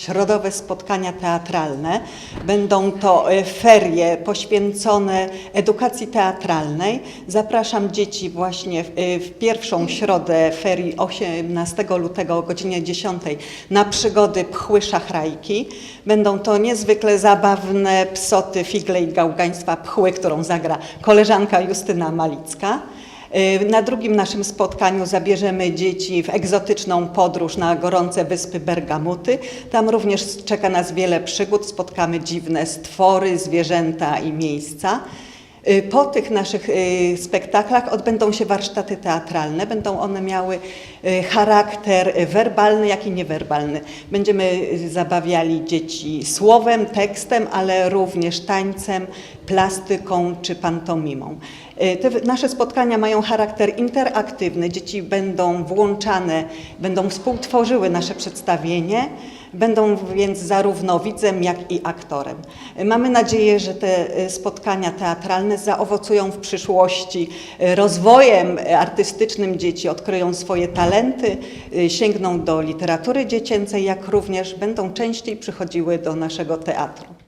Środowe spotkania teatralne. Będą to e, ferie poświęcone edukacji teatralnej. Zapraszam dzieci właśnie w, e, w pierwszą środę ferii 18 lutego o godzinie 10 na przygody Pchły Szachrajki. Będą to niezwykle zabawne psoty figle i gałgaństwa Pchły, którą zagra koleżanka Justyna Malicka. Y, Na drugim naszym spotkaniu zabierzemy dzieci w egzotyczną podróż na gorące wyspy Bergamuty. Tam również czeka nas wiele przygód, spotkamy dziwne stwory, zwierzęta i miejsca. Y, Po tych naszych y, spektaklach odbędą się warsztaty teatralne. Będą one miały charakter werbalny, jak i niewerbalny. Będziemy zabawiali dzieci słowem, tekstem, ale również tańcem, plastyką czy pantomimą. Y, Te nasze spotkania mają charakter interaktywny. Dzieci będą włączane, będą współtworzyły nasze przedstawienie. Będą więc zarówno widzem, jak i aktorem. Y, Mamy nadzieję, że te y, spotkania teatralne zaowocują w przyszłości rozwojem artystycznym dzieci, odkryją swoje talenty, sięgną do literatury dziecięcej, jak również będą częściej przychodziły do naszego teatru.